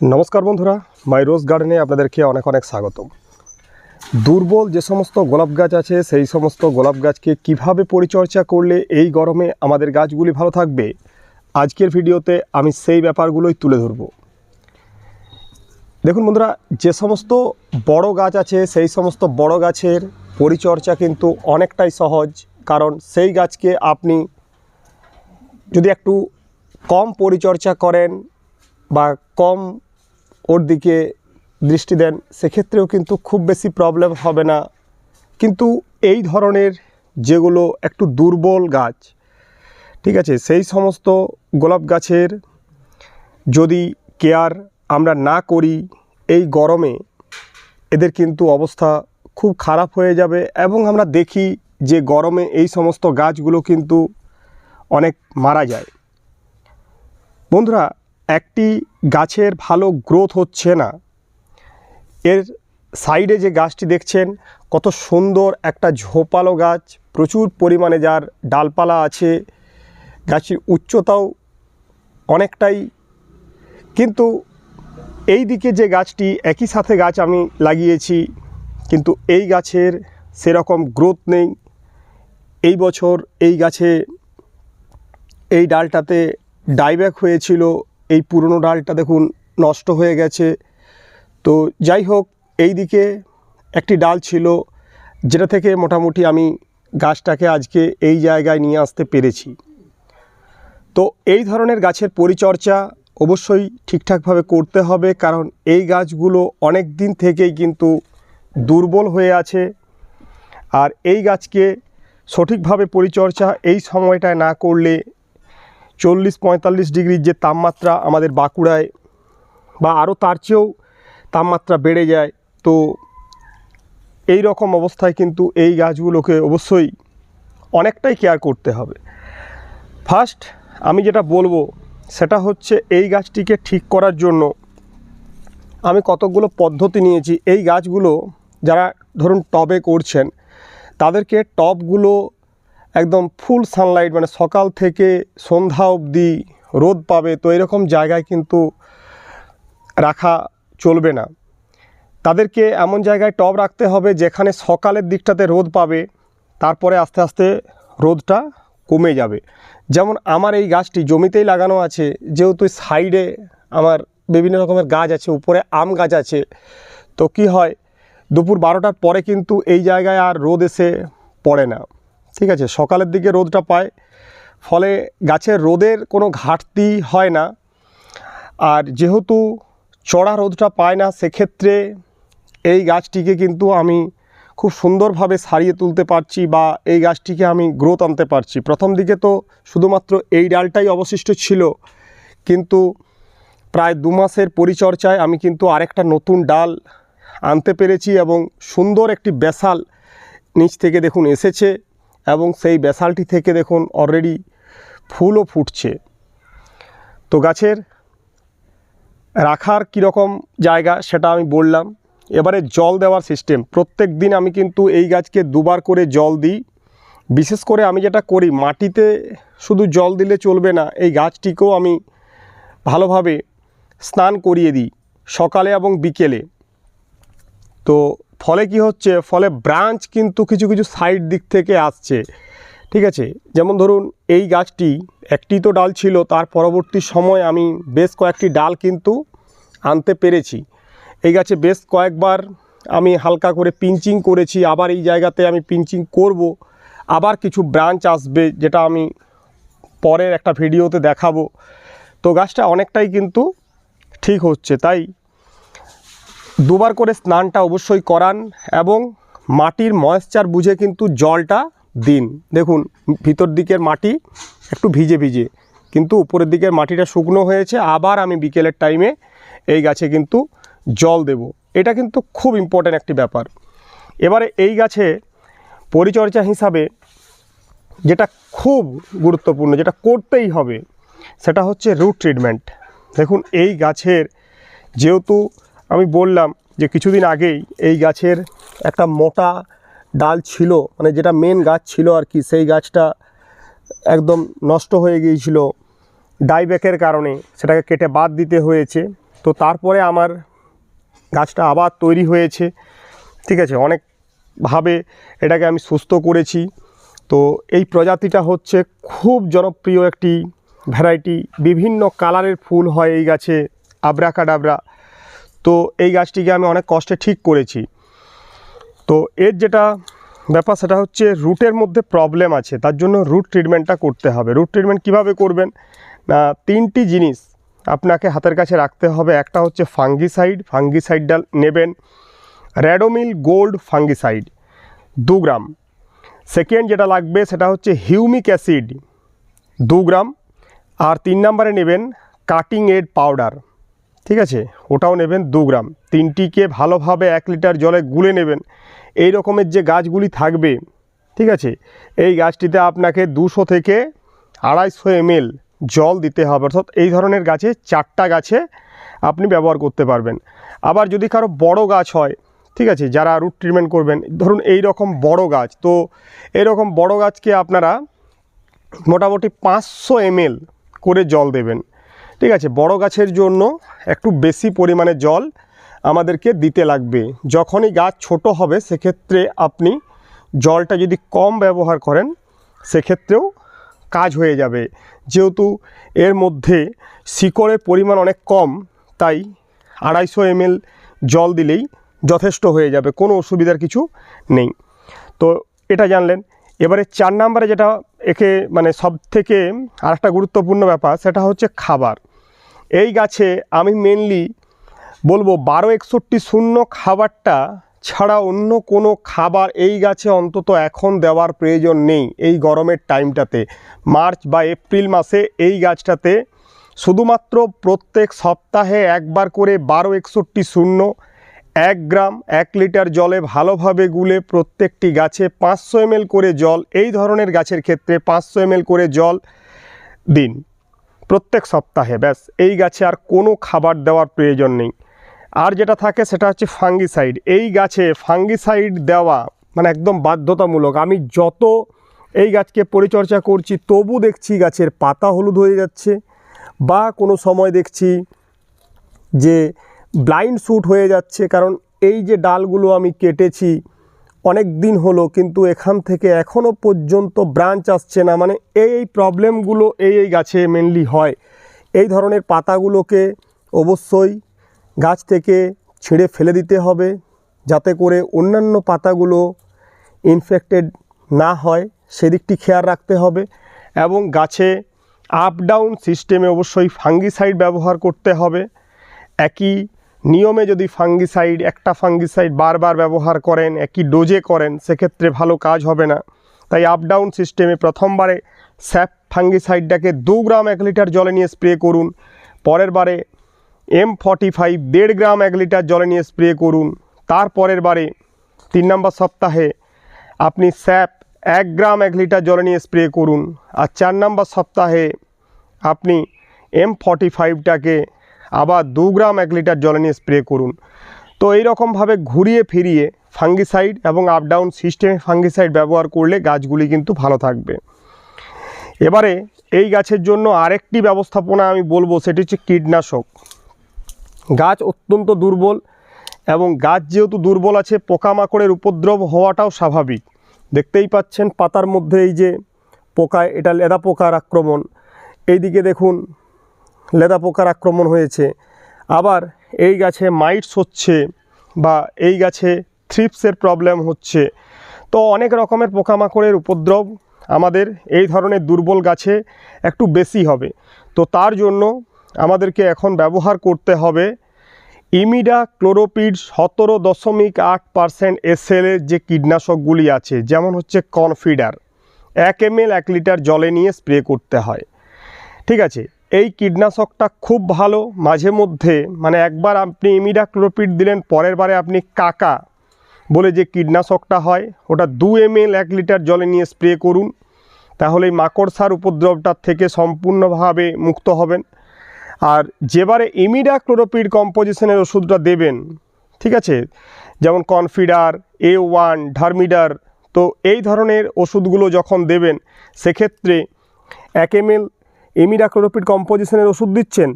নমস্কার বন্ধুরা, মাই রোজ গার্ডেনে আপনাদেরকে অনেক অনেক স্বাগতম। দুর্বল যে সমস্ত গোলাপ গাছ আছে, সেই সমস্ত গোলাপ গাছকে কীভাবে পরিচর্যা করলে এই গরমে আমাদের গাছগুলি ভালো থাকবে, আজকের ভিডিওতে আমি সেই ব্যাপারগুলোই তুলে ধরব। দেখুন বন্ধুরা, যে সমস্ত বড় গাছ আছে, সেই সমস্ত বড় গাছের পরিচর্যা কিন্তু অনেকটাই সহজ, কারণ সেই গাছকে আপনি যদি একটু কম পরিচর্যা করেন বা কম ওর দিকে দৃষ্টি দেন, সেক্ষেত্রেও কিন্তু খুব বেশি প্রবলেম হবে না। কিন্তু এই ধরনের যেগুলো একটু দুর্বল গাছ, ঠিক আছে, সেই সমস্ত গোলাপ গাছের যদি কেয়ার আমরা না করি এই গরমে, এদের কিন্তু অবস্থা খুব খারাপ হয়ে যাবে এবং আমরা দেখি যে গরমে এই সমস্ত গাছগুলো কিন্তু অনেক মারা যায়। বন্ধুরা একটি গাছের ভালো গ্রোথ হচ্ছে না। এর সাইডে যে গাছটি দেখছেন, কত সুন্দর একটা ঝোপালো গাছ, প্রচুর পরিমাণে যার ডালপালা আছে, গাছের উচ্চতাও অনেকটাই। কিন্তু এই দিকে যে গাছটি, একই সাথে গাছ আমি লাগিয়েছি, কিন্তু এই গাছের সেরকম গ্রোথ নেই। এই বছর এই গাছে, এই ডালটাতে ডাইব্যাক হয়েছিল এই পুরনো ডালটা দেখুন নষ্ট হয়ে গেছে। তো যাই হোক, এই দিকে একটি ডাল ছিল, যেটা থেকে মোটামুটি আমি গাছটাকে আজকে এই জায়গায় নিয়ে আসতে পেরেছি। তো এই ধরনের গাছের পরিচর্যা অবশ্যই ঠিকঠাকভাবে করতে হবে, কারণ এই গাছগুলো অনেক দিন থেকেই কিন্তু দুর্বল হয়ে আছে। আর এই গাছকে সঠিকভাবে পরিচর্যা এই সময়টায় না করলে চল্লিশ পঁয়তাল্লিশ ডিগ্রির যে তাপমাত্রা আমাদের বাঁকুড়ায় বা আরও তার চেয়েও তাপমাত্রা বেড়ে যায়, তো এই রকম অবস্থায় কিন্তু এই গাছগুলোকে অবশ্যই অনেকটাই কেয়ার করতে হবে। ফার্স্ট আমি যেটা বলব, সেটা হচ্ছে এই গাছটিকে ঠিক করার জন্য আমি কতকগুলো পদ্ধতি নিয়েছি। এই গাছগুলো যারা ধরুন টবে করছেন, তাদেরকে টবগুলো একদম ফুল সানলাইট মানে সকাল থেকে সন্ধ্যা অবধি রোদ পাবে, তো এরকম জায়গায় কিন্তু রাখা চলবে না। তাদেরকে এমন জায়গায় টব রাখতে হবে যেখানে সকালের দিকটাতে রোদ পাবে, তারপরে আস্তে আস্তে রোদটা কমে যাবে। যেমন আমার এই গাছটি জমিতেই লাগানো আছে, যেহেতু সাইডে আমার বিভিন্ন রকমের গাছ আছে, উপরে আম গাছ আছে, তো কি হয়, দুপুর বারোটার পরে কিন্তু এই জায়গায় আর রোদ এসে পড়ে না। ঠিক আছে, সকালের দিকে রোদটা পায়, ফলে গাছের রোদের কোনো ঘাটতি হয় না। আর যেহেতু চড়া রোদটা পায় না, সেক্ষেত্রে এই গাছটিকে কিন্তু আমি খুব সুন্দরভাবে সারিয়ে তুলতে পারছি বা এই গাছটিকে আমি গ্রোথ আনতে পারছি। প্রথম দিকে তো শুধুমাত্র এই ডালটাই অবশিষ্ট ছিল, কিন্তু প্রায় দু মাসের পরিচর্যায় আমি কিন্তু আরেকটা নতুন ডাল আনতে পেরেছি এবং সুন্দর একটি বেসাল নিচ থেকে দেখুন এসেছে। এবং সেই বেসালটি থেকে দেখুন অলরেডি ফুলও ফুটছে। তো গাছের রাখার কীরকম জায়গা সেটা আমি বললাম। এবারে জল দেওয়ার সিস্টেম প্রত্যেক দিন আমি কিন্তু এই গাছকে দুবার করে জল দিই। বিশেষ করে আমি যেটা করি, মাটিতে শুধু জল দিলে চলবে না, এই গাছটিকেও আমি ভালোভাবে স্নান করিয়ে দিই সকালে এবং বিকেলে। তো ফলে কি হচ্ছে? ফলে ব্রাঞ্চ কিন্তু কিছু কিছু সাইড দিক থেকে আসছে। ঠিক আছে? যেমন ধরুন, এই গাছটি একটি তো ডাল ছিল, তার পরবর্তী সময় আমি বেশ কয়েকটি ডাল কিন্তু আনতে পেরেছি। এই গাছে বেশ কয়েকবার আমি হালকা করে পিঞ্চিং করেছি, আবার এই জায়গাতে আমি পিঞ্চিং করব। আবার কিছু ব্রাঞ্চ আসবে, যেটা আমি পরের একটা ভিডিওতে দেখাবো। তো গাছটা অনেকটাই কিন্তু ঠিক হচ্ছে। তাই দুবার করে স্নানটা অবশ্যই করান এবং মাটির ময়েশ্চার বুঝে কিন্তু জলটা দিন। দেখুন, ভিতর দিকের মাটি একটু ভিজে ভিজে, কিন্তু উপরের দিকের মাটিটা শুকনো হয়েছে। আবার আমি বিকেলের টাইমে এই গাছে কিন্তু জল দেব। এটা কিন্তু খুব ইম্পর্ট্যান্ট একটি ব্যাপার। এবারে এই গাছে পরিচর্যা হিসাবে যেটা খুব গুরুত্বপূর্ণ, যেটা করতেই হবে, সেটা হচ্ছে রুট ট্রিটমেন্ট দেখুন, এই গাছের যেহেতু আমি বললাম যে কিছুদিন আগেই এই গাছের একটা মোটা ডাল ছিল মানে যেটা মেন গাছ ছিল আর কি, সেই গাছটা একদম নষ্ট হয়ে গিয়েছিল ডাইব্যাকের কারণে, সেটাকে কেটে বাদ দিতে হয়েছে। তো তারপরে আমার গাছটা আবার তৈরি হয়েছে, ঠিক আছে? অনেকভাবে এটাকে আমি সুস্থ করেছি। তো এই প্রজাতিটা হচ্ছে খুব জনপ্রিয় একটি ভ্যারাইটি বিভিন্ন কালারের ফুল হয় এই গাছে, আবরাকাডাবরা। তো এই গাছটিকে আমি অনেক কষ্টে ঠিক করেছি। তো এর যেটা ব্যাপার সেটা হচ্ছে রুটের মধ্যে প্রবলেম আছে, তার জন্য রুট ট্রিটমেন্টটা করতে হবে। রুট ট্রিটমেন্ট কীভাবে করবেন? না, তিনটি জিনিস আপনাকে হাতের কাছে রাখতে হবে। একটা হচ্ছে ফাঙ্গিসাইড ফাঙ্গিসাইডটা নেবেন। র্যাডোমিল গোল্ড ফাঙ্গিসাইড দু গ্রাম। সেকেন্ড যেটা লাগবে সেটা হচ্ছে হিউমিক অ্যাসিড দু গ্রাম। আর তিন নম্বরে নেবেন কাটিং এড পাউডার ঠিক আছে? ওটাও নেবেন দু গ্রাম। তিনটিকে ভালোভাবে এক লিটার জলে গুলে নেবেন। এই রকমের যে গাছগুলি থাকবে, ঠিক আছে? এই গাছটিতে আপনাকে দুশো থেকে আড়াইশো এমএল জল দিতে হবে। অর্থাৎ এই ধরনের গাছে চারটা গাছে আপনি ব্যবহার করতে পারবেন। আবার যদি কারও বড় গাছ হয়, ঠিক আছে? যারা রুট ট্রিটমেন্ট করবেন, ধরুন এই রকম বড় গাছ, তো এরকম বড় গাছকে আপনারা মোটামুটি পাঁচশো এমএল করে জল দেবেন। ঠিক আছে, বড় গাছের জন্য একটু বেশি পরিমাণে জল আমাদেরকে দিতে লাগবে। যখনই গাছ ছোট হবে, সেক্ষেত্রে আপনি জলটা যদি কম ব্যবহার করেন, সেক্ষেত্রেও কাজ হয়ে যাবে। যেহেতু এর মধ্যে শিকড়ের পরিমাণ অনেক কম, তাই আড়াইশো এমএল জল দিলেই যথেষ্ট হয়ে যাবে, কোনো অসুবিধার কিছু নেই। তো এটা জানলেন। এবারে চার নাম্বারে যেটা একে মানে সব থেকে আরেকটা গুরুত্বপূর্ণ ব্যাপার, সেটা হচ্ছে খাবার। এই গাছে আমি মেনলি বলব বারো একষট্টি শূন্য খাবারটা ছাড়া অন্য কোনো খাবার এই গাছে অন্তত এখন দেওয়ার প্রয়োজন নেই এই গরমের টাইমটাতে মার্চ বা এপ্রিল মাসে এই গাছটাতে শুধুমাত্র প্রত্যেক সপ্তাহে একবার করে বারো একষট্টি শূন্য এক গ্রাম এক লিটার জলে ভালোভাবে গুলে প্রত্যেকটি গাছে পাঁচশো এমএল করে জল, এই ধরনের গাছের ক্ষেত্রে পাঁচশো এমএল করে জল দিন প্রত্যেক সপ্তাহে। ব্যাস, এই গাছে আর কোনো খাবার দেওয়ার প্রয়োজন নেই। আর যেটা থাকে সেটা হচ্ছে ফাঙ্গিসাইড। এই গাছে ফাঙ্গিসাইড দেওয়া মানে একদম বাধ্যতামূলক। আমি যত এই গাছকে পরিচর্যা করছি, তবু দেখছি গাছের পাতা হলুদ হয়ে যাচ্ছে, বা কোনো সময় দেখছি যে ব্লাইন্ড শ্যুট হয়ে যাচ্ছে, কারণ এই যে ডালগুলো আমি কেটেছি অনেক দিন হলো, কিন্তু এখান থেকে এখনও পর্যন্ত ব্রাঞ্চ আসছে না। মানে এই এই প্রবলেমগুলো এই এই গাছে মেনলি হয়। এই ধরনের পাতাগুলোকে অবশ্যই গাছ থেকে ছিঁড়ে ফেলে দিতে হবে, যাতে করে অন্যান্য পাতাগুলো ইনফেক্টেড না হয়। সেদিকটি খেয়াল রাখতে হবে এবং গাছে আপ ডাউন সিস্টেমে অবশ্যই ফাঙ্গিসাইড ব্যবহার করতে হবে। একই নিয়মে যদি ফাঙ্গিসাইড একটা ফাঙ্গিসাইড বারবার ব্যবহার করেন, একই ডোজে করেন, সেক্ষেত্রে ভালো কাজ হবে না। তাই আপ ডাউন সিস্টেমে প্রথমবারে স্যাপ ফাঙ্গিসাইডটাকে দু গ্রাম এক লিটার জলে নিয়ে স্প্রে করুন। পরের বারে এম ফর্টি ফাইভ দেড় গ্রাম এক লিটার জলে নিয়ে স্প্রে করুন। তারপরের বারে তিন নম্বর সপ্তাহে আপনি স্যাপ এক গ্রাম এক লিটার জলে নিয়ে স্প্রে করুন। আর চার নম্বর সপ্তাহে আপনি এম ফর্টি ফাইভটাকে আবার দু গ্রাম এক লিটার জলে নিয়ে স্প্রে করুন। তো এই রকমভাবে ঘুরিয়ে ফিরিয়ে ফাঙ্গিসাইড এবং আপ ডাউন সিস্টেমে ফাঙ্গিসাইড ব্যবহার করলে গাছগুলি কিন্তু ভালো থাকবে। এবারে এই গাছের জন্য আরেকটি ব্যবস্থাপনা আমি বলব, সেটি হচ্ছে কীটনাশক। গাছ অত্যন্ত দুর্বল এবং গাছ যেহেতু দুর্বল আছে, পোকামাকড়ের উপদ্রব হওয়াটাও স্বাভাবিক। দেখতেই পাচ্ছেন পাতার মধ্যে এই যে পোকায় এটা লেদা পোকার আক্রমণ। এইদিকে দেখুন লেদা পোকার আক্রমণ হয়েছে। আবার এই গাছে মাইটস হচ্ছে বা এই গাছে থ্রিপসের প্রবলেম হচ্ছে। তো অনেক রকমের পোকামাকড়ের উপদ্রব আমাদের এই ধরনের দুর্বল গাছে একটু বেশি হবে। তো তার জন্য আমাদেরকে এখন ব্যবহার করতে হবে ইমিডা ক্লোরোপিড সতেরো দশমিক আট পারসেন্ট এসএলের যে কীটনাশকগুলি আছে, যেমন হচ্ছে কনফিডার। এক এম এক লিটার জলে নিয়ে স্প্রে করতে হয়। ঠিক আছে? এই কীটনাশকটা খুব ভালো। মাঝে মধ্যে মানে একবার আপনি ইমিডা ক্লোরোপিড দিলেন, পরের বারে আপনি কাকা বলে যে কীটনাশকটা হয়, ওটা দু এম এল এক লিটার জলে নিয়ে স্প্রে করুন। তাহলে মাকড়সার উপদ্রবটার থেকে সম্পূর্ণভাবে মুক্ত হবেন। আর যেবারে ইমিডা ক্লোরোপিড কম্পোজিশনের ওষুধটা দেবেন, ঠিক আছে? যেমন কনফিডার, এ ওয়ান ডার্মিডার তো এই ধরনের ওষুধগুলো যখন দেবেন, সেক্ষেত্রে এক এম এল ইমিডা ক্লোরোপিড কম্পোজিশনের ওষুধ দিচ্ছেন।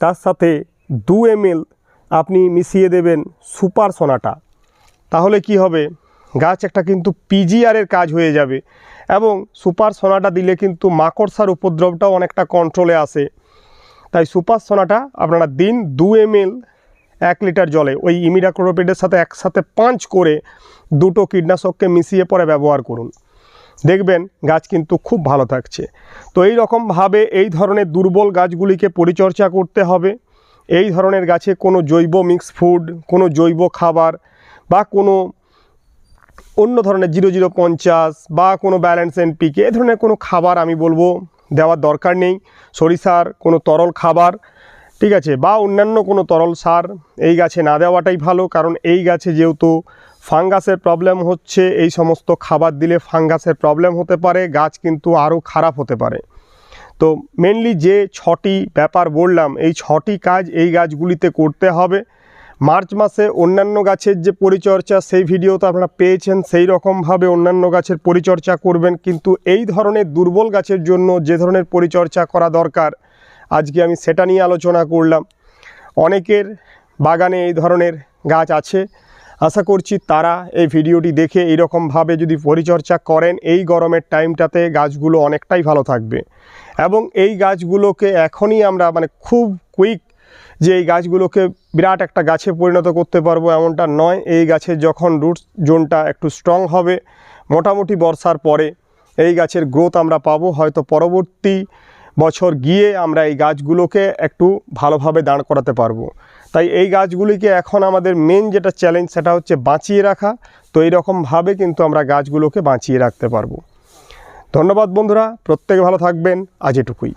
তার সাথে দু এমএল আপনি মিশিয়ে দেবেন সুপার সোনাটা। তাহলে কি হবে? গাছ একটা কিন্তু পিজিআরের কাজ হয়ে যাবে এবং সুপার সোনাটা দিলে কিন্তু মাকড়সার উপদ্রবটাও অনেকটা কন্ট্রোলে আসে। তাই সুপার সোনাটা আপনারা দিন দু এমএল এক লিটার জলে, ওই ইমিডাক্লোরোপিডের সাথে একসাথে পাঁচ করে দুটো কীটনাশককে মিশিয়ে পরে ব্যবহার করুন। দেখবেন গাছ কিন্তু খুব ভালো থাকছে। তো এই রকমভাবে এই ধরনের দুর্বল গাছগুলিকে পরিচর্যা করতে হবে। এই ধরনের গাছে কোনো জৈব মিক্স ফুড কোনো জৈব খাবার বা কোনো অন্য ধরনের জিরো জিরো পঞ্চাশ বা কোনো ব্যালেন্স এন পিকে এ ধরনের কোনো খাবার আমি বলব দেওয়ার দরকার নেই। সরিষার কোনো তরল খাবার, ঠিক আছে? বা অন্যান্য কোনো তরল সার এই গাছে না দেওয়াটাই ভালো, কারণ এই গাছে যেহেতু ফাঙ্গাসের প্রবলেম হচ্ছে, এই সমস্ত খাবার দিলে ফাঙ্গাসের প্রবলেম হতে পারে, গাছ কিন্তু আরও খারাপ হতে পারে। তো মেনলি যে ছটি ব্যাপার বললাম, এই ছটি কাজ এই গাছগুলিতে করতে হবে। মার্চ মাসে অন্যান্য গাছের যে পরিচর্যা, সেই ভিডিও তো আপনারা পেয়েছেন, সেই রকমভাবে অন্যান্য গাছের পরিচর্যা করবেন। কিন্তু এই ধরনের দুর্বল গাছের জন্য যে ধরনের পরিচর্যা করা দরকার, আজকে আমি সেটা নিয়ে আলোচনা করলাম। অনেকের বাগানে এই ধরনের গাছ আছে আশা করছি তারা এই ভিডিওটি দেখে এইরকমভাবে যদি পরিচর্যা করেন, এই গরমের টাইমটাতে গাছগুলো অনেকটাই ভালো থাকবে। এবং এই গাছগুলোকে এখনই আমরা মানে খুব কুইক যে এই গাছগুলোকে বিরাট একটা গাছে পরিণত করতে পারব এমনটা নয়। এই গাছের যখন রুট জোনটা একটু স্ট্রং হবে, মোটামুটি বর্ষার পরে এই গাছের গ্রোথ আমরা পাবো। হয়তো পরবর্তী বছর গিয়ে আমরা এই গাছগুলোকে একটু ভালোভাবে দাঁড় করাতে পারব। তাই এই গাছগুলিকে এখন আমাদের মেন যেটা চ্যালেঞ্জ সেটা হচ্ছে বাঁচিয়ে রাখা। তো এইরকমভাবে কিন্তু আমরা গাছগুলোকে বাঁচিয়ে রাখতে পারব। ধন্যবাদ বন্ধুরা, প্রত্যেকে ভালো থাকবেন। আজ এটুকুই।